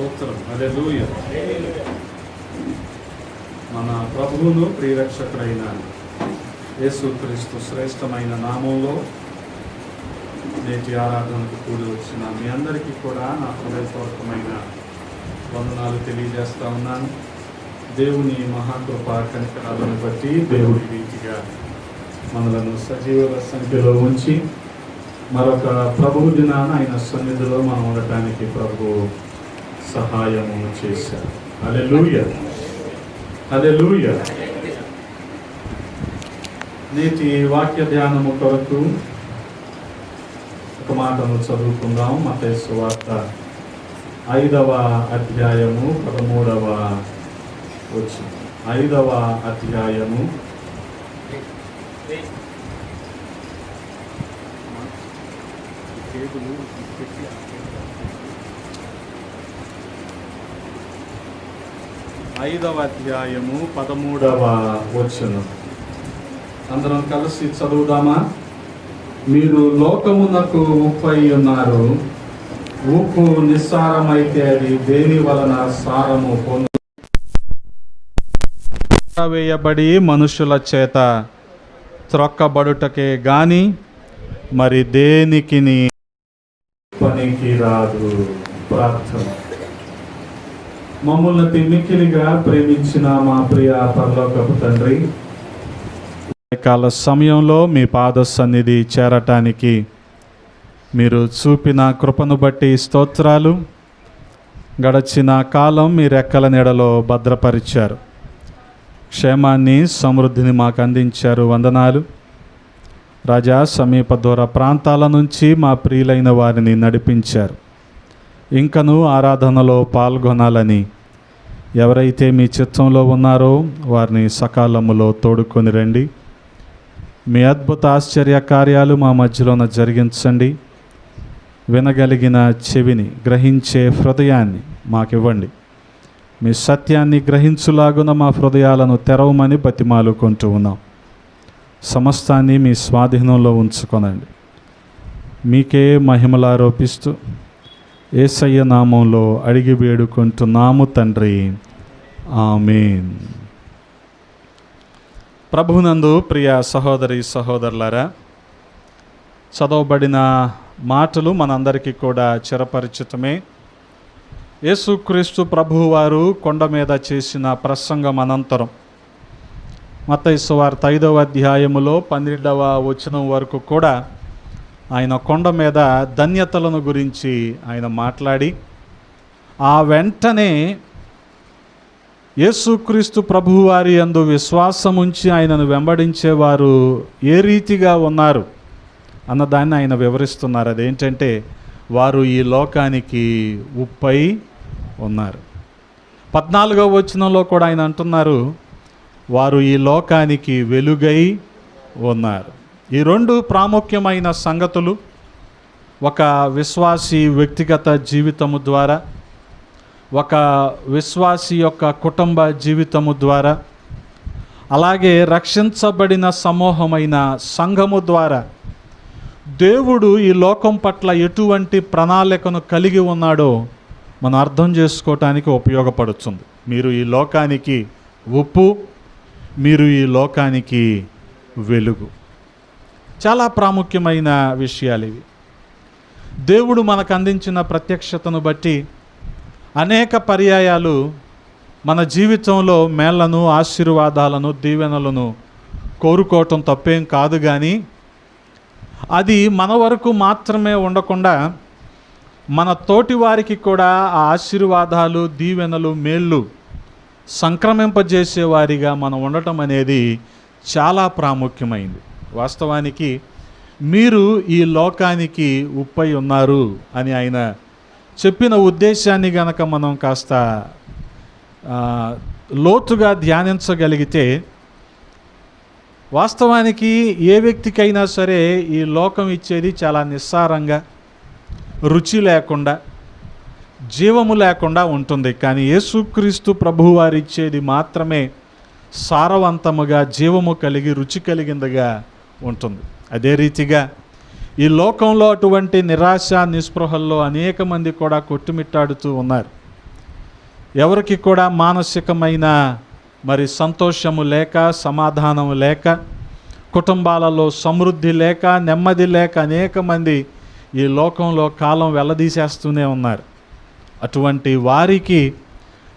స్తోత్రం. హల్లెలూయా. మన ప్రభువును ప్రియరక్షకుడైన యేసుక్రీస్తు శ్రేష్టమైన నామంలో నేటి ఆరాధనకు కూడి వచ్చిన మీ అందరికీ కూడా నా హృదయపూర్వకమైన వందనాలు తెలియజేస్తా ఉన్నాను. దేవుని మహాకృప కనికరాలను బట్టి దేవుడి రీతిగా మనలను సజీవ సంఖ్యలో ఉంచి మరొక ప్రభు దినాన ఆయన సన్నిధిలో మనం ఉండటానికి ప్రభు సహాయము చేశారు. అదే లూయ నేటి వాక్య ధ్యానము కొరకు ఒక మాటను చదువుకుందాం. మతేసు వార్త ఐదవ అధ్యాయము పదమూడవ వచ్చి ఐదవ అధ్యాయము ఐదవ అధ్యాయము పదమూడవ వచనం. అందరం కలిసి చదువుదామా? మీరు లోకమునకు ఉప్పై ఉన్నారు. ఉప్పు నిస్సారమైతే అది దేని వలన సారము పొందు వేయబడి మనుషుల చేత త్రొక్కబడుటకే గాని మరి దేనికి పనికి రాదు ప్రార్థన. మమ్మల్ని మిక్కిలిగా ప్రేమించిన మా ప్రియ పరలోకపు తండ్రి. కాల సమయంలో మీ పాద సన్నిధి చేరటానికి మీరు చూపిన కృపను బట్టి స్తోత్రాలు. గడచిన కాలం మీ రెక్కల నీడలో భద్రపరిచారు. క్షేమాన్ని సమృద్ధిని మాకు అందించారు వందనాలు. రాజా సమీప దూర ప్రాంతాల నుంచి మా ప్రియులైన వారిని నడిపించారు. ఇంకను ఆరాధనలో పాల్గొనాలని ఎవరైతే మీ చిత్తంలో ఉన్నారో వారిని సకాలములో తోడుకొని రండి. మీ అద్భుత ఆశ్చర్య కార్యాలు మా మధ్యలోన జరిగించండి. వినగలిగిన చెవిని గ్రహించే హృదయాన్ని మాకివ్వండి. మీ సత్యాన్ని గ్రహించులాగున మా హృదయాలను తెరవమని బతిమాలుకుంటూ ఉన్నాం. సమస్తాన్ని మీ స్వాధీనంలో ఉంచుకొనండి. మీకే మహిమలారోపిస్తూ ఏసయ్య నామంలో అడిగి వేడుకుంటున్నాము తండ్రి. ఆమెన్. ప్రభునందు ప్రియ సహోదరి సహోదరులారా చదవబడిన మాటలు మనందరికీ కూడా చిరపరిచితమే. యేసుక్రీస్తు ప్రభువారు కొండ మీద చేసిన ప్రసంగం అనంతరం మత్తయి వార్త ఐదవ అధ్యాయములో పన్నెండవ వచనం వరకు కూడా ఆయన కొండ మీద ధన్యతలను గురించి ఆయన మాట్లాడి ఆ వెంటనే యేసుక్రీస్తు ప్రభువారి అందు విశ్వాసముంచి ఆయనను వెంబడించేవారు ఏ రీతిగా ఉన్నారు అన్నదాన్ని ఆయన వివరిస్తున్నారు. అదేంటంటే వారు ఈ లోకానికి ఉప్పై ఉన్నారు. పద్నాలుగవ వచనంలో కూడా ఆయన అంటున్నారు వారు ఈ లోకానికి వెలుగై ఉన్నారు. ఈ రెండు ప్రాముఖ్యమైన సంగతులు ఒక విశ్వాసి వ్యక్తిగత జీవితము ద్వారా ఒక విశ్వాసి యొక్క కుటుంబ జీవితము ద్వారా అలాగే రక్షించబడిన సమూహమైన సంఘము ద్వారా దేవుడు ఈ లోకం పట్ల ఎటువంటి ప్రణాళికను కలిగి ఉన్నాడో మనం అర్థం చేసుకోవటానికి ఉపయోగపడుతుంది. మీరు ఈ లోకానికి ఉప్పు మీరు ఈ లోకానికి వెలుగు. చాలా ప్రాముఖ్యమైన విషయాలు ఇవి. దేవుడు మనకు అందించిన ప్రత్యక్షతను బట్టి అనేక పర్యాయాలు మన జీవితంలో మేళ్ళను ఆశీర్వాదాలను దీవెనలను కోరుకోవటం తప్పేం కాదు కానీ అది మన వరకు మాత్రమే ఉండకుండా మన తోటి వారికి కూడా ఆ ఆశీర్వాదాలు దీవెనలు మేళ్ళు సంక్రమింపజేసేవారిగా మనం ఉండటం అనేది చాలా ప్రాముఖ్యమైంది. వాస్తవానికి మీరు ఈ లోకానికి ఉప్పై ఉన్నారు అని ఆయన చెప్పిన ఉద్దేశాన్ని గనక మనం కాస్త లోతుగా ధ్యానించగలిగితే వాస్తవానికి ఏ వ్యక్తికైనా సరే ఈ లోకం ఇచ్చేది చాలా నిస్సారంగా రుచి లేకుండా జీవము లేకుండా ఉంటుంది. కానీ యేసుక్రీస్తు ప్రభువారిచ్చేది మాత్రమే సారవంతముగా జీవము కలిగి రుచి కలిగిందిగా ఉంటుంది. అదే రీతిగా ఈ లోకంలో అటువంటి నిరాశ నిస్పృహల్లో అనేక మంది కూడా కొట్టుమిట్టాడుతూ ఉన్నారు. ఎవరికి కూడా మానసికమైన మరి సంతోషము లేక సమాధానము లేక కుటుంబాలలో సమృద్ధి లేక నెమ్మది లేక అనేక మంది ఈ లోకంలో కాలం వెళ్ళదీసేస్తూనే ఉన్నారు. అటువంటి వారికి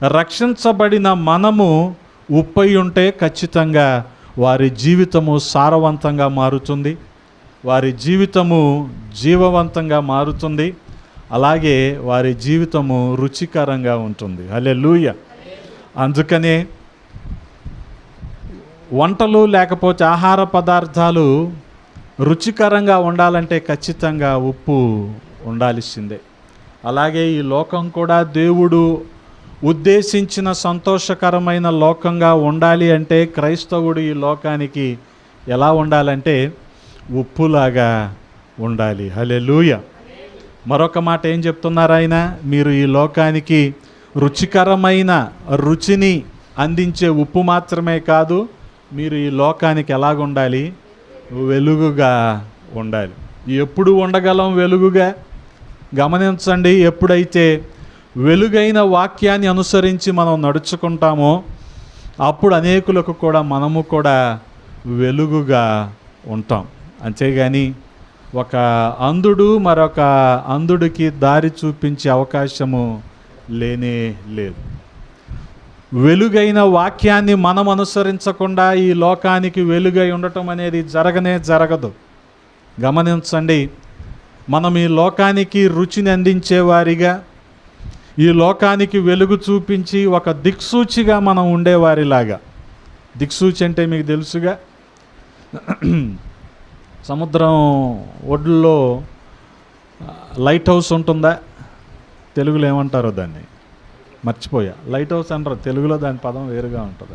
రక్షించబడిన మనము ఉప్పై ఉంటే ఖచ్చితంగా వారి జీవితము సారవంతంగా మారుతుంది. వారి జీవితము జీవవంతంగా మారుతుంది. అలాగే వారి జీవితము రుచికరంగా ఉంటుంది. అలే లూయ అందుకనే వంటలు లేకపోతే ఆహార పదార్థాలు రుచికరంగా ఉండాలంటే ఖచ్చితంగా ఉప్పు ఉండాల్సిందే. అలాగే ఈ లోకం కూడా దేవుడు ఉద్దేశించిన సంతోషకరమైన లోకంగా ఉండాలి అంటే క్రైస్తవుడు ఈ లోకానికి ఎలా ఉండాలంటే ఉప్పులాగా ఉండాలి. హలెలూయ మరొక మాట ఏం చెప్తున్నారు ఆయన? మీరు ఈ లోకానికి రుచికరమైన రుచిని అందించే ఉప్పు మాత్రమే కాదు మీరు ఈ లోకానికి ఎలాగ ఉండాలి? వెలుగుగా ఉండాలి. ఎప్పుడు ఉండగలం వెలుగుగా? గమనించండి ఎప్పుడైతే వెలుగైన వాక్యాన్ని అనుసరించి మనం నడుచుకుంటామో అప్పుడు అనేకులకు కూడా మనము కూడా వెలుగుగా ఉంటాం. అంతేగాని ఒక అంధుడు మరొక అంధుడికి దారి చూపించే అవకాశము లేనే లేదు. వెలుగైన వాక్యాన్ని మనం అనుసరించకుండా ఈ లోకానికి వెలుగై ఉండటం అనేది జరగనే జరగదు. గమనించండి మనం ఈ లోకానికి రుచిని అందించేవారిగా ఈ లోకానికి వెలుగు చూపించి ఒక దిక్సూచిగా మనం ఉండేవారిలాగా. దిక్సూచి అంటే మీకు తెలుసుగా? సముద్రం ఒడ్లో లైట్ హౌస్ ఉంటుందా? తెలుగులో ఏమంటారో దాన్ని? మర్చిపోయా. లైట్ హౌస్ అంటారు. తెలుగులో దాని పదం వేరుగా ఉంటుంది.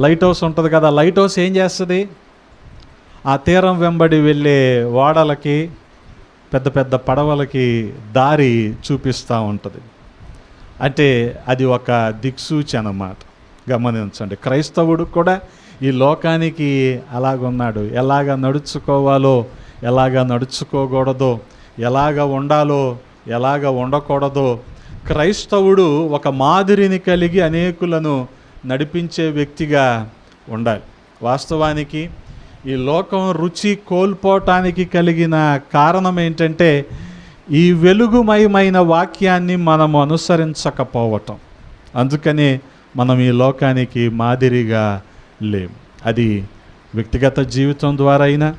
లైట్ హౌస్ ఉంటుంది కదా. లైట్ హౌస్ ఏం చేస్తుంది? ఆ తీరం వెంబడి వెళ్ళే ఓడలకి పెద్ద పెద్ద పడవలకి దారి చూపిస్తూ ఉంటుంది. అంటే అది ఒక దిక్సూచి అన్నమాట గమనించండి. క్రైస్తవుడు కూడా ఈ లోకానికి అలాగున్నాడు ఎలాగ నడుచుకోవాలో? ఎలాగ నడుచుకోకూడదో? ఎలాగ ఉండాలో? ఎలాగ ఉండకూడదో? క్రైస్తవుడు ఒక మాదిరిని కలిగి అనేకులను నడిపించే వ్యక్తిగా ఉండాలి. వాస్తవానికి ఈ లోకం రుచి కోల్పోవటానికి కలిగిన కారణం ఏంటంటే ఈ వెలుగుమయమైన వాక్యాన్ని మనం అనుసరించకపోవటం. అందుకనే మనం ఈ లోకానికి మాదిరిగా లేం అది వ్యక్తిగత జీవితం ద్వారా అయినా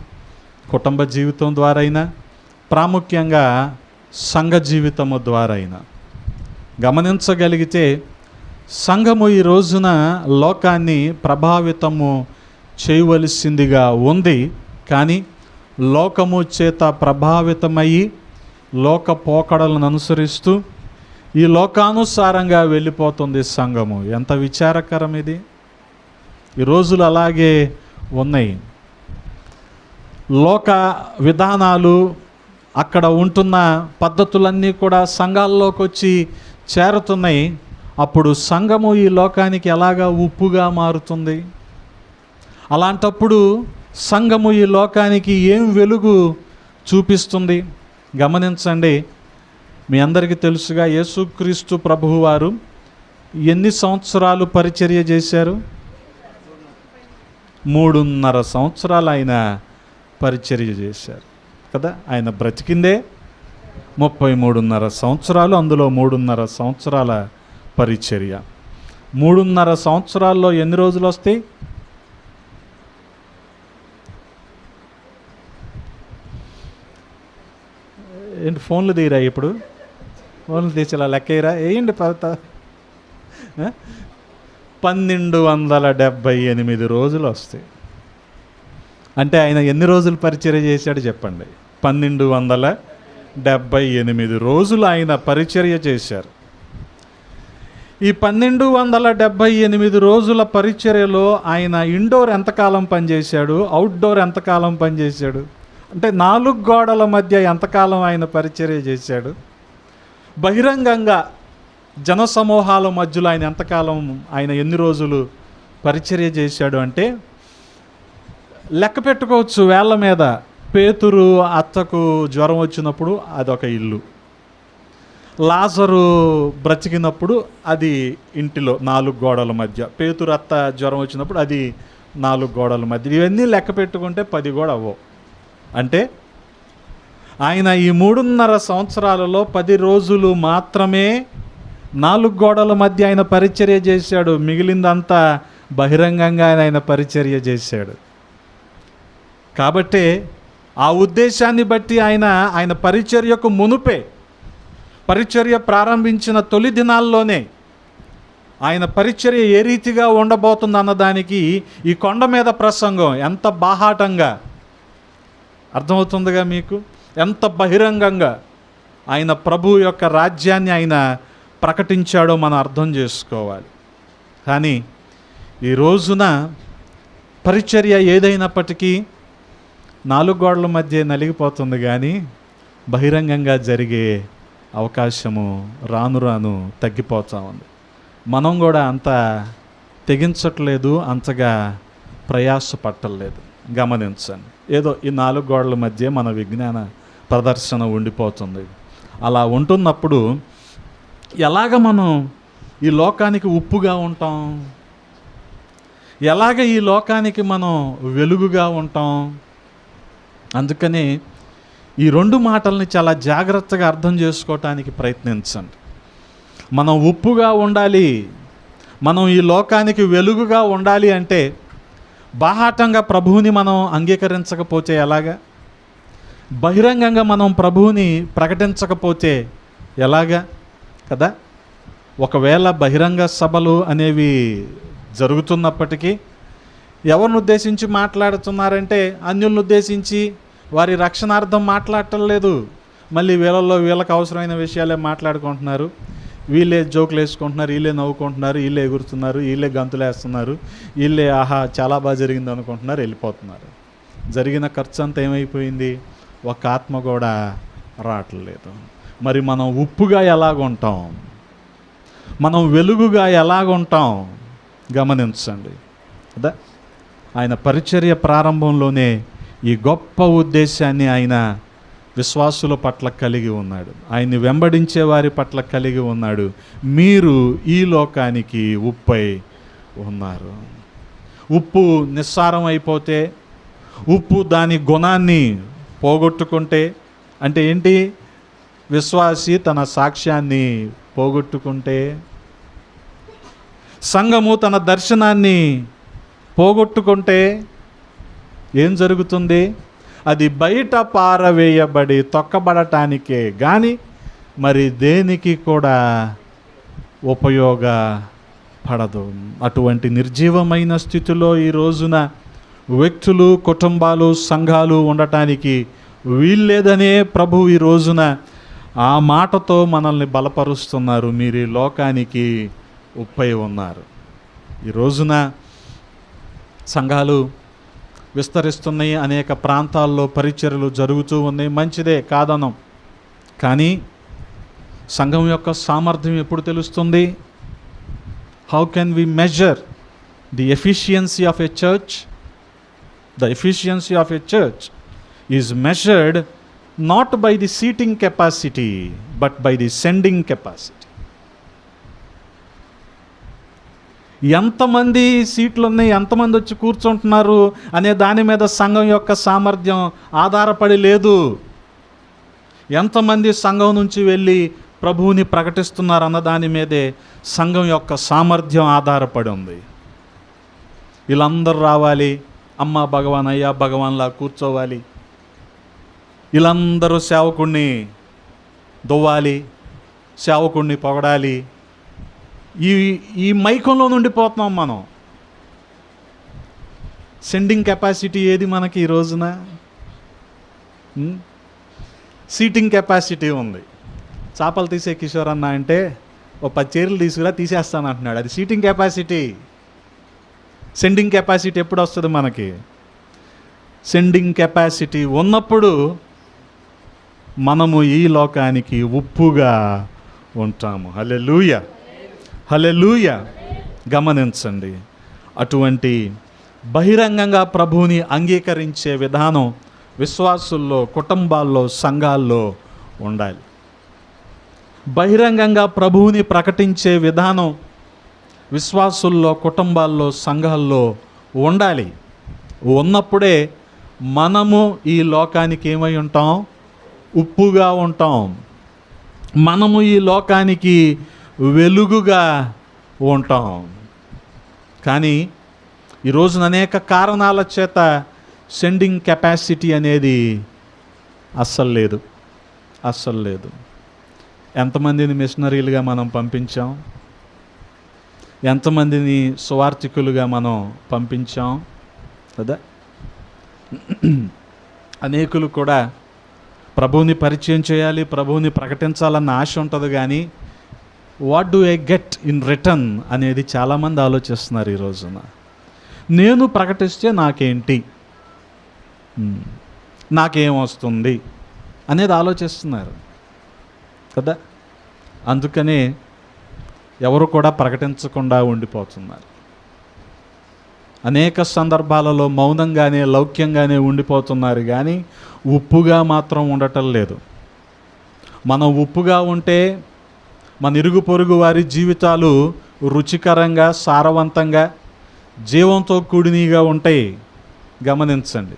కుటుంబ జీవితం ద్వారా అయినా ప్రాముఖ్యంగా సంఘ జీవితము ద్వారా అయినా. గమనించగలిగితే సంఘము ఈ రోజున లోకాన్ని ప్రభావితము చేయవలసిందిగా ఉంది. కానీ లోకము చేత ప్రభావితమయ్యి లోక పోకడలను అనుసరిస్తూ ఈ లోకానుసారంగా వెళ్ళిపోతుంది సంఘము. ఎంత విచారకరం ఇది? ఈ రోజులు అలాగే ఉన్నాయి. లోక విధానాలు అక్కడ ఉంటున్న పద్ధతులన్నీ కూడా సంఘాల్లోకి వచ్చి చేరుతున్నాయి. అప్పుడు సంఘము ఈ లోకానికి ఎలాగా ఉప్పుగా మారుతుంది? అలాంటప్పుడు సంఘము ఈ లోకానికి ఏం వెలుగు చూపిస్తుంది? గమనించండి మీ అందరికీ తెలుసుగా యేసుక్రీస్తు ప్రభువువారు ఎన్ని సంవత్సరాలు పరిచర్య చేశారు? మూడున్నర సంవత్సరాలు ఆయన పరిచర్య చేశారు. కదా? ఆయన బ్రతికిందే ముప్పై మూడున్నర సంవత్సరాలు అందులో మూడున్నర సంవత్సరాల పరిచర్య. మూడున్నర సంవత్సరాల్లో ఎన్ని రోజులు వస్తాయి? ఏంటి ఫోన్లు తీరా ఇప్పుడు? ఫోన్లు తీసి ఇలా లెక్కయ్యరా వేయండి పద పన్నెండు వందల డెబ్భై ఎనిమిది రోజులు వస్తాయి. అంటే ఆయన ఎన్ని రోజులు పరిచర్య చేశాడు చెప్పండి. పన్నెండు వందల డెబ్భై ఎనిమిది రోజులు ఆయన పరిచర్య చేశారు. ఈ పన్నెండు వందల డెబ్భై ఎనిమిది రోజుల పరిచర్యలో ఆయన ఇండోర్ ఎంతకాలం పనిచేశాడు? అవుట్డోర్ ఎంతకాలం పనిచేశాడు? అంటే నాలుగు గోడల మధ్య ఎంతకాలం ఆయన పరిచర్య చేశాడు? బహిరంగంగా జనసమూహాల మధ్యలో ఆయన ఎంతకాలం ఆయన ఎన్ని రోజులు పరిచర్య చేశాడు అంటే లెక్క పెట్టుకోవచ్చు వేళ్ళ మీద. పేతురు అత్తకు జ్వరం వచ్చినప్పుడు అదొక ఇల్లు. లాజరు బ్రతికినప్పుడు అది ఇంటిలో నాలుగు గోడల మధ్య. పేతురు అత్త జ్వరం వచ్చినప్పుడు అది నాలుగు గోడల మధ్య. ఇవన్నీ లెక్క పెట్టుకుంటే పది కూడా అవ్వవు. అంటే ఆయన ఈ మూడున్నర సంవత్సరాలలో పది రోజులు మాత్రమే నాలుగు గోడల మధ్య ఆయన పరిచర్య చేశాడు. మిగిలిందంతా బహిరంగంగా ఆయన పరిచర్య చేశాడు. కాబట్టే ఆ ఉద్దేశాన్ని బట్టి ఆయన ఆయన పరిచర్యకు మునుపే పరిచర్య ప్రారంభించిన తొలి దినాల్లోనే ఆయన పరిచర్య ఏ రీతిగా ఉండబోతుంది అన్నదానికి ఈ కొండ మీద ప్రసంగం ఎంత బాహాటంగా అర్థమవుతుందిగా మీకు? ఎంత బహిరంగంగా ఆయన ప్రభు యొక్క రాజ్యాన్ని ఆయన ప్రకటించాడో మనం అర్థం చేసుకోవాలి. కానీ ఈ రోజున పరిచర్య ఏదైనప్పటికీ నాలుగు గోడల మధ్య నలిగిపోతుంది కానీ బహిరంగంగా జరిగే అవకాశము రాను రాను తగ్గిపోతూ ఉంది. మనం కూడా అంత తెగించట్లేదు అంతగా ప్రయాస పట్టలేదు గమనించండి. ఏదో ఈ నాలుగు గోడల మధ్య మన విజ్ఞాన ప్రదర్శన ఉండిపోతుంది. అలా ఉంటున్నప్పుడు ఎలాగ మనం ఈ లోకానికి ఉప్పుగా ఉంటాం? ఎలాగ ఈ లోకానికి మనం వెలుగుగా ఉంటాం? అందుకని ఈ రెండు మాటల్ని చాలా జాగ్రత్తగా అర్థం చేసుకోవటానికి ప్రయత్నించండి. మనం ఉప్పుగా ఉండాలి. మనం ఈ లోకానికి వెలుగుగా ఉండాలి అంటే బాహాటంగా ప్రభువుని మనం అంగీకరించకపోతే ఎలాగా? బహిరంగంగా మనం ప్రభువుని ప్రకటించకపోతే ఎలాగా? కదా? ఒకవేళ బహిరంగ సభలు అనేవి జరుగుతున్నప్పటికీ ఎవరిని ఉద్దేశించి మాట్లాడుతున్నారంటే అన్యులను ఉద్దేశించి వారి రక్షణార్థం మాట్లాడటం లేదు. మళ్ళీ వీళ్ళల్లో వీళ్ళకి అవసరమైన విషయాలే మాట్లాడుకుంటున్నారు. వీళ్ళే జోకులు వేసుకుంటున్నారు వీళ్ళే నవ్వుకుంటున్నారు వీళ్ళే ఎగురుతున్నారు వీళ్ళే గంతులు వేస్తున్నారు వీళ్ళే ఆహా చాలా బాగా జరిగింది అనుకుంటున్నారు వెళ్ళిపోతున్నారు. జరిగిన ఖర్చు అంతా ఏమైపోయింది? ఒక ఆత్మ కూడా రావట్లేదు. మరి మనం ఉప్పుగా ఎలాగుంటాం? మనం వెలుగుగా ఎలాగుంటాం? గమనించండి. కదా ఆయన పరిచర్య ప్రారంభంలోనే ఈ గొప్ప ఉద్దేశాన్ని ఆయన విశ్వాసుల పట్ల కలిగి ఉన్నాడు. ఆయన్ని వెంబడించే వారి పట్ల కలిగి ఉన్నాడు. మీరు ఈ లోకానికి ఉప్పై ఉన్నారు. ఉప్పు నిస్సారం అయిపోతే ఉప్పు దాని గుణాన్ని పోగొట్టుకుంటే అంటే ఏంటి? విశ్వాసి తన సాక్ష్యాన్ని పోగొట్టుకుంటే సంఘము తన దర్శనాన్ని పోగొట్టుకుంటే ఏం జరుగుతుంది? అది బయట పారవేయబడి తొక్కబడటానికే కానీ మరి దేనికి కూడా ఉపయోగపడదు. అటువంటి నిర్జీవమైన స్థితిలో ఈ రోజున వ్యక్తులు కుటుంబాలు సంఘాలు ఉండటానికి వీల్లేదనే ప్రభు ఈ రోజున ఆ మాటతో మనల్ని బలపరుస్తున్నారు. మీరు ఈ లోకానికి ఉప్పై ఉన్నారు. ఈ రోజున సంఘాలు విస్తరిస్తున్నాయి. అనేక ప్రాంతాల్లో పరిచర్లు జరుగుతూ ఉన్నాయి. మంచిదే కాదనం. కానీ సంఘం యొక్క సామర్థ్యం ఎప్పుడు తెలుస్తుంది? How can we measure the efficiency of a church the efficiency of a church is measured not by the seating capacity but by the sending capacity ఎంతమంది సీట్లు ఉన్నాయి ఎంతమంది వచ్చి కూర్చుంటున్నారు అనే దాని మీద సంఘం యొక్క సామర్థ్యం ఆధారపడి లేదు. ఎంతమంది సంఘం నుంచి వెళ్ళి ప్రభువుని ప్రకటిస్తున్నారు అన్న దాని మీదే సంఘం యొక్క సామర్థ్యం ఆధారపడి ఉంది. వీళ్ళందరూ రావాలి అమ్మ భగవాన్ అయ్యా భగవాన్లా కూర్చోవాలి. వీళ్ళందరూ సేవకుణ్ణి దువ్వాలి సేవకుణ్ణి పొగడాలి. ఈ ఈ మైకంలో నుండి పోతున్నాం మనం. సెండింగ్ కెపాసిటీ ఏది మనకి ఈ రోజున? Hmm? సీటింగ్ కెపాసిటీ ఉంది. చేపలు తీసే కిషోర్ అన్న అంటే ఓ పది చీరలు తీసుకురా తీసేస్తాను అంటున్నాడు. అది సీటింగ్ కెపాసిటీ సెండింగ్ కెపాసిటీ ఎప్పుడు వస్తుంది మనకి? సెండింగ్ కెపాసిటీ ఉన్నప్పుడు మనము ఈ లోకానికి ఉప్పుగా ఉంటాము. హలే లూయ హలెలూయ గమనించండి. అటువంటి బహిరంగంగా ప్రభువుని అంగీకరించే విధానం విశ్వాసుల్లో కుటుంబాల్లో సంఘాల్లో ఉండాలి. బహిరంగంగా ప్రభువుని ప్రకటించే విధానం విశ్వాసుల్లో కుటుంబాల్లో సంఘాల్లో ఉండాలి. ఉన్నప్పుడే మనము ఈ లోకానికి ఏమై ఉంటాం? ఉప్పుగా ఉంటాం. మనము ఈ లోకానికి వెలుగుగా ఉంటాం. కానీ ఈ రోజున అనేక కారణాల చేత సెండింగ్ కెపాసిటీ అనేది అస్సలు లేదు. అస్సలు లేదు. ఎంతమందిని మిషనరీలుగా మనం పంపించాం? ఎంతమందిని సువార్థికులుగా మనం పంపించాం? కదా? అనేకులు కూడా ప్రభువుని పరిచయం చేయాలి ప్రభువుని ప్రకటించాలన్న ఆశ ఉంటుంది కానీ what do I get in return అనేది చాలామంది ఆలోచిస్తున్నారు ఈ రోజున. నేను ప్రకటిస్తే నాకేంటి? Hmm. నాకేం వస్తుంది? అనేది ఆలోచిస్తున్నారు. కదా? అందుకనే ఎవరు కూడా ప్రకటించకుండా ఉండిపోతున్నారు. అనేక సందర్భాలలో మౌనంగానే లౌక్యంగానే ఉండిపోతున్నారు కానీ ఉప్పుగా మాత్రం ఉండటం లేదు. మనం ఉప్పుగా ఉంటే మన ఇరుగు పొరుగు వారి జీవితాలు రుచికరంగా సారవంతంగా జీవంతో కూడినగా ఉంటాయి. గమనించండి.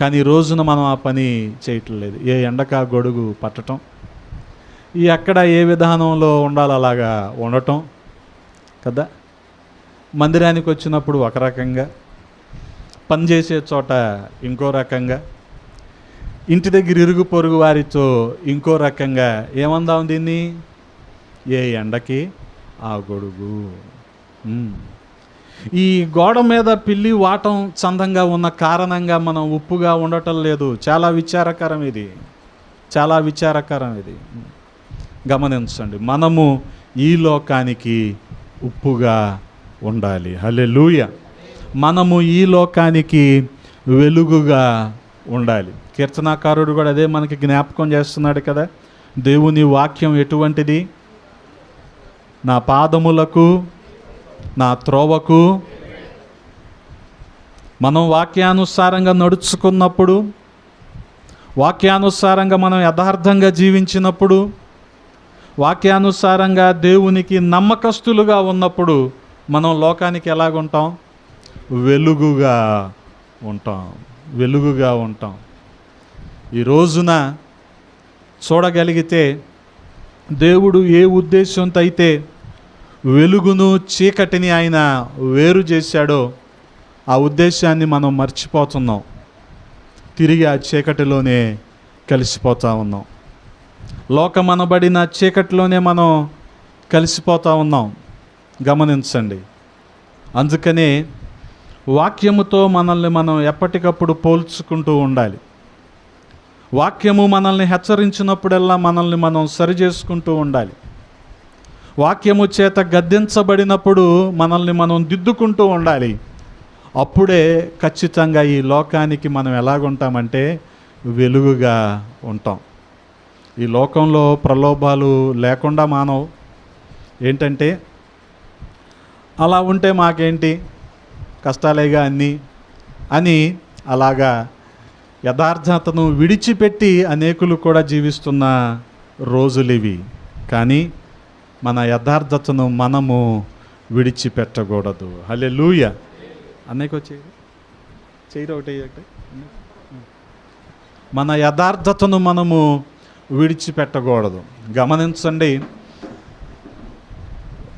కానీ ఈ రోజున మనం ఆ పని చేయట్లేదు ఏ ఎండక గొడుగు పట్టటం ఈ ఎక్కడ ఏ విధానంలో ఉండాలి అలాగా ఉండటం కదా. మందిరానికి వచ్చినప్పుడు ఒక రకంగా పనిచేసే చోట ఇంకో రకంగా ఇంటి దగ్గర ఇరుగు పొరుగు వారితో ఇంకో రకంగా ఏమందాం దీన్ని? ఏ ఎండకి? ఆ గొడుగు. ఈ గోడ మీద పిల్లి వాటం చందంగా ఉన్న కారణంగా మనం ఉప్పుగా ఉండటం లేదు. చాలా విచారకరం ఇది. చాలా విచారకరం ఇది. గమనించండి మనము ఈ లోకానికి ఉప్పుగా ఉండాలి. హలే మనము ఈ లోకానికి వెలుగుగా ఉండాలి. కీర్తనాకారుడు కూడా అదే మనకి జ్ఞాపకం చేస్తున్నాడు కదా దేవుని వాక్యం ఎటువంటిది? నా పాదములకు నా త్రోవకు మనం వాక్యానుసారంగా నడుచుకున్నప్పుడు వాక్యానుసారంగా మనం యథార్థంగా జీవించినప్పుడు వాక్యానుసారంగా దేవునికి నమ్మకస్తులుగా ఉన్నప్పుడు మనం లోకానికి ఎలాగుంటాం? వెలుగుగా ఉంటాం. వెలుగుగా ఉంటాం. ఈ రోజున చూడగలిగితే దేవుడు ఏ ఉద్దేశంతో అయితే వెలుగును చీకటిని ఆయన వేరు చేశాడో ఆ ఉద్దేశాన్ని మనం మర్చిపోతున్నాం. తిరిగి ఆ చీకటిలోనే కలిసిపోతూ ఉన్నాం. లోకమనబడిన చీకటిలోనే మనం కలిసిపోతూ ఉన్నాం. గమనించండి. అందుకనే వాక్యముతో మనల్ని మనం ఎప్పటికప్పుడు పోల్చుకుంటూ ఉండాలి. వాక్యము మనల్ని హెచ్చరించినప్పుడల్లా మనల్ని మనం సరిచేసుకుంటూ ఉండాలి. వాక్యము చేత గద్దించబడినప్పుడు మనల్ని మనం దిద్దుకుంటూ ఉండాలి. అప్పుడే ఖచ్చితంగా ఈ లోకానికి మనం ఎలాగుంటామంటే వెలుగుగా ఉంటాం. ఈ లోకంలో ప్రలోభాలు లేకుండా మానవు. ఏంటంటే అలా ఉంటే మాకేంటి? కష్టాలేగా అన్నీ? అని అలాగా యథార్థతను విడిచిపెట్టి అనేకులు కూడా జీవిస్తున్న రోజులు ఇవి కానీ మన యథార్థతను మనము విడిచిపెట్టకూడదు. హలే లూయ అన్నయ్యకు వచ్చేది చేయరు ఒకటి ఒకటి మన యథార్థతను మనము విడిచిపెట్టకూడదు. గమనించండి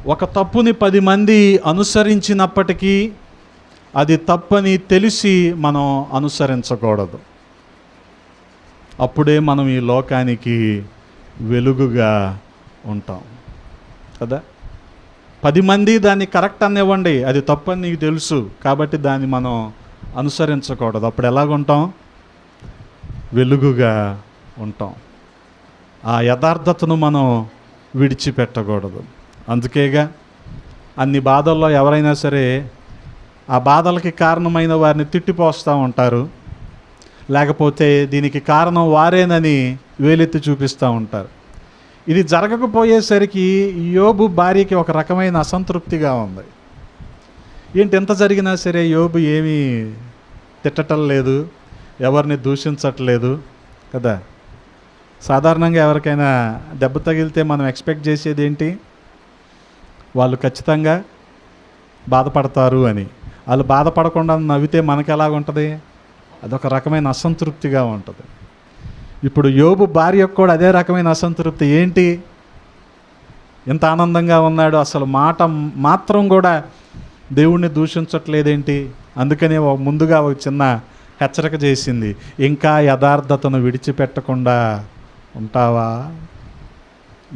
ఒక తప్పుని పది మంది అనుసరించినప్పటికీ అది తప్పని తెలిసి మనం అనుసరించకూడదు. అప్పుడే మనం ఈ లోకానికి వెలుగుగా ఉంటాం. కదా? పది మంది దాన్ని కరెక్ట్ అనివ్వండి. అది తప్పని నీకు తెలుసు. కాబట్టి దాన్ని మనం అనుసరించకూడదు. అప్పుడు ఎలాగుంటాం వెలుగుగా ఉంటాం. ఆ యథార్థతను మనం విడిచిపెట్టకూడదు. అందుకేగా అన్ని బాధల్లో ఎవరైనా సరే ఆ బాధలకి కారణమైన వారిని తిట్టిపోస్తూ ఉంటారు. లేకపోతే దీనికి కారణం వారేనని వేలెత్తి చూపిస్తూ ఉంటారు. ఇది జరగకపోయేసరికి యోబు భార్యకి ఒక రకమైన అసంతృప్తిగా ఉంది. ఏంటి ఎంత జరిగినా సరే యోబు ఏమీ తిట్టటం లేదు ఎవరిని దూషించట్లేదు కదా. సాధారణంగా ఎవరికైనా దెబ్బ తగిలితే మనం ఎక్స్పెక్ట్ చేసేది ఏంటి? వాళ్ళు ఖచ్చితంగా బాధపడతారు అని. వాళ్ళు బాధపడకుండా నవ్వితే మనకి ఎలాగుంటుంది అదొక రకమైన అసంతృప్తిగా ఉంటుంది. ఇప్పుడు యోబు భార్యకు కూడా అదే రకమైన అసంతృప్తి. ఏంటి? ఎంత ఆనందంగా ఉన్నాడు. అసలు మాట మాత్రం కూడా దేవుణ్ణి దూషించట్లేదేంటి? అందుకనే ముందుగా ఒక చిన్న హెచ్చరిక చేసింది. ఇంకా యథార్థతను విడిచిపెట్టకుండా ఉంటావా?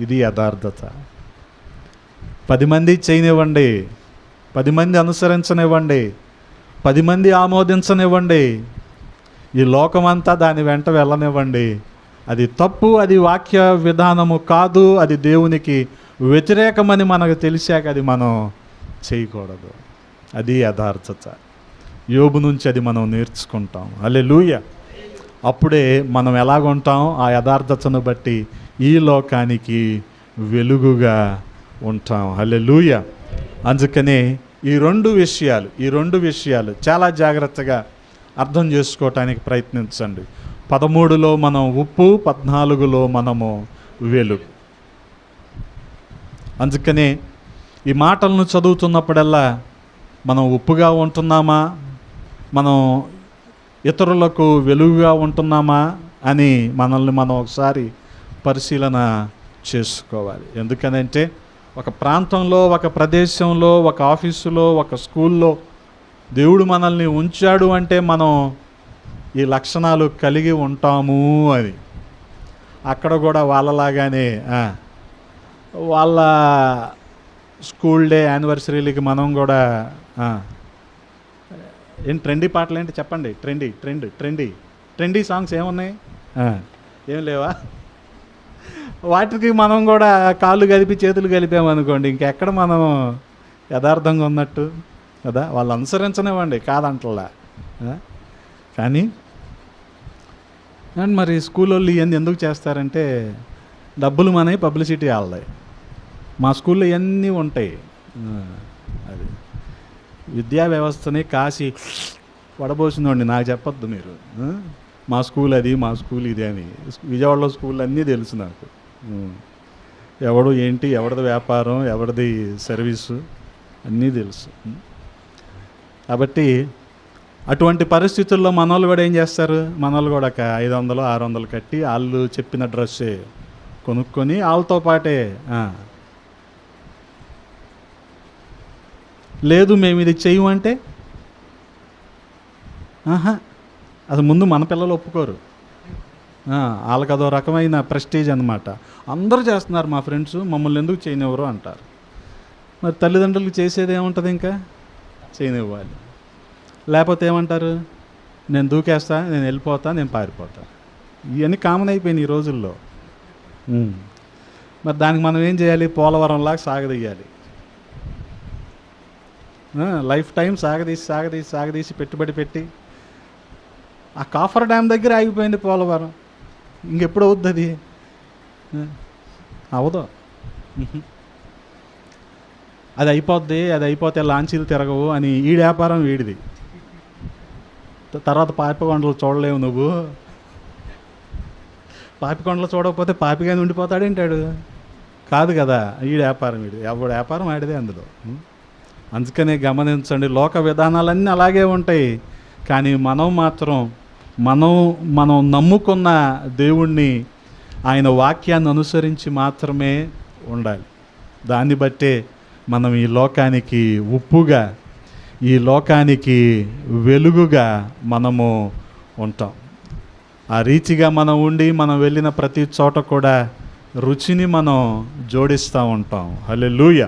ఇది యథార్థత. పది మంది చేయనివ్వండి. పది మంది అనుసరించనివ్వండి. పది మంది ఆమోదించనివ్వండి. ఈ లోకమంతా దాని వెంట వెళ్ళనివ్వండి. అది తప్పు అది వాక్య విధానము కాదు అది దేవునికి వ్యతిరేకమని మనకు తెలిసాక అది మనం చేయకూడదు. అది యథార్థత. యోబు నుంచి అది మనం నేర్చుకుంటాం. అలే అప్పుడే మనం ఎలాగుంటాం? ఆ యథార్థతను బట్టి ఈ లోకానికి వెలుగుగా ఉంటాం. హలే అందుకనే ఈ రెండు విషయాలు ఈ రెండు విషయాలు చాలా జాగ్రత్తగా అర్థం చేసుకోవటానికి ప్రయత్నించండి. పదమూడులో మనం ఉప్పు పద్నాలుగులో మనము వెలుగు అందుకనే ఈ మాటలను చదువుతున్నప్పుడల్లా మనం ఉప్పుగా ఉంటున్నామా? మనం ఇతరులకు వెలుగుగా ఉంటున్నామా? అని మనల్ని మనం ఒకసారి పరిశీలన చేసుకోవాలి. ఎందుకనంటే ఒక ప్రాంతంలో ఒక ప్రదేశంలో ఒక ఆఫీసులో ఒక స్కూల్లో దేవుడు మనల్ని ఉంచాడు అంటే మనం ఈ లక్షణాలు కలిగి ఉంటాము అని. అక్కడ కూడా వాళ్ళలాగానే వాళ్ళ స్కూల్ డే యానివర్సరీలకి మనం కూడా ఏం ట్రెండీ పాటలు ఏంటి చెప్పండి? Trendy trend trendy. Trendy songs ఏమున్నాయి? ఏం లేవా? వాటికి మనం కూడా కాళ్ళు కలిపి చేతులు కలిపామనుకోండి ఇంకెక్కడ మనం యథార్థంగా ఉన్నట్టు? కదా? వాళ్ళు అనుసరించనివ్వండి కాదంటలా. కానీ అండ్ మరి స్కూల్ వాళ్ళు ఇవన్నీ ఎందుకు చేస్తారంటే డబ్బులు మనవి పబ్లిసిటీ వాళ్ళది. మా స్కూల్లో ఇవన్నీ ఉంటాయి. అది. విద్యా వ్యవస్థని కాసి వడబోసిందండి నాకు చెప్పొద్దు మీరు. మా స్కూల్ అది మా స్కూల్ ఇది అని. విజయవాడలో స్కూల్ అన్నీ తెలుసు నాకు. ఎవడు ఏంటి ఎవరిది వ్యాపారం ఎవరిది సర్వీసు అన్నీ తెలుసు. కాబట్టి అటువంటి పరిస్థితుల్లో మనోళ్ళు కూడా ఏం చేస్తారు? మనోళ్ళు కూడా ఒక ఐదు వందలు ఆరు వందలు కట్టి వాళ్ళు చెప్పిన డ్రెస్సే కొనుక్కొని వాళ్ళతో పాటే లేదు మేము ఇది చేయమంటే ఆహా. అది ముందు మన పిల్లలు ఒప్పుకోరు. వాళ్ళకి అదో రకమైన ప్రెస్టేజ్ అనమాట అందరూ చేస్తున్నారు మా ఫ్రెండ్స్ మమ్మల్ని ఎందుకు చేయనివ్వరు అంటారు. మరి తల్లిదండ్రులకు చేసేది ఏముంటుంది ఇంకా? చేయనివ్వాలి. లేకపోతే ఏమంటారు? నేను దూకేస్తా నేను వెళ్ళిపోతా నేను పారిపోతా. ఇవన్నీ కామన్ అయిపోయినాయి ఈ రోజుల్లో. మరి దానికి మనం ఏం చేయాలి? పోలవరంలాగా సాగదీయాలి. లైఫ్ టైం సాగదీసి సాగదీసి సాగదీసి పెట్టుబడి పెట్టి ఆ కాఫర్ డ్యామ్ దగ్గర ఆగిపోయింది పోలవరం. ఇంకెప్పుడు అవుద్ది అది? అవదు. అది అయిపోద్ది అది అయిపోతే లాంచీలు తిరగవు అని ఈ వ్యాపారం వీడిది. తర్వాత పాపికొండలు చూడలేవు నువ్వు. పాపికొండలు చూడకపోతే పాపిగానే ఉండిపోతాడేంటాడు కాదు కదా ఈ వ్యాపారం వీడిది. ఎవడు వ్యాపారం ఆడిదే అందులో. అందుకనే గమనించండి లోక విధానాలన్నీ అలాగే ఉంటాయి. కానీ మనం మాత్రం మనం మనం నమ్ముకున్న దేవుణ్ణి ఆయన వాక్యాన్ని అనుసరించి మాత్రమే ఉండాలి. దాన్ని బట్టే మనం ఈ లోకానికి ఉప్పుగా ఈ లోకానికి వెలుగుగా మనము ఉంటాం. ఆ రీతిగా మనం ఉండి మనం వెళ్ళిన ప్రతి చోట కూడా రుచిని మనం జోడిస్తూ ఉంటాం. హల్లెలూయ.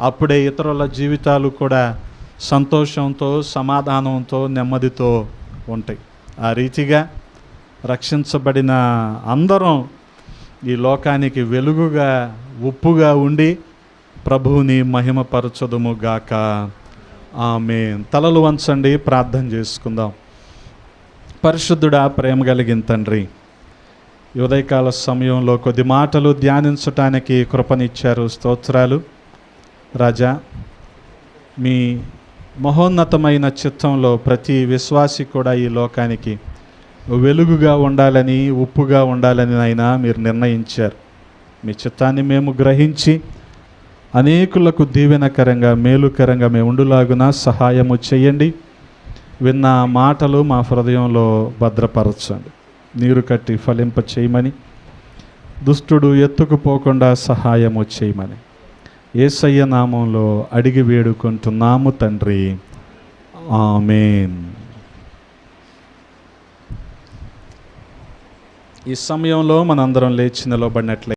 అప్పుడే ఇతరుల జీవితాలు కూడా సంతోషంతో సమాధానంతో నెమ్మదితో ఉంటాయి. ఆ రీతిగా రక్షించబడిన అందరం ఈ లోకానికి వెలుగుగా ఉప్పుగా ఉండి ప్రభువుని మహిమపరచదుము గాక ఆమె తలలు వంచండి ప్రార్థన చేసుకుందాం. పరిశుద్ధుడా ప్రేమ కలిగిన తండ్రి ఉదయకాల సమయంలో కొద్ది మాటలు ధ్యానించటానికి కృపనిచ్చారు స్తోత్రాలు. రాజా మీ మహోన్నతమైన చిత్తంలో ప్రతి విశ్వాసి కూడా ఈ లోకానికి వెలుగుగా ఉండాలని ఉప్పుగా ఉండాలని అయినా మీరు నిర్ణయించారు. మీ చిత్తాన్ని మేము గ్రహించి అనేకులకు దీవెనకరంగా మేలుకరంగా మేము ఉండులాగున సహాయము చేయండి. విన్న మాటలు మా హృదయంలో భద్రపరచండి. నీరు కట్టి ఫలింప చేయమని దుష్టుడు ఎత్తుకుపోకుండా సహాయము చేయమని. ఏసయ్య నామంలో అడిగి వేడుకుంటున్నాము తండ్రి. ఆమెన్. ఈ సమయంలో మనందరం లేచి నిలబడినట్లయితే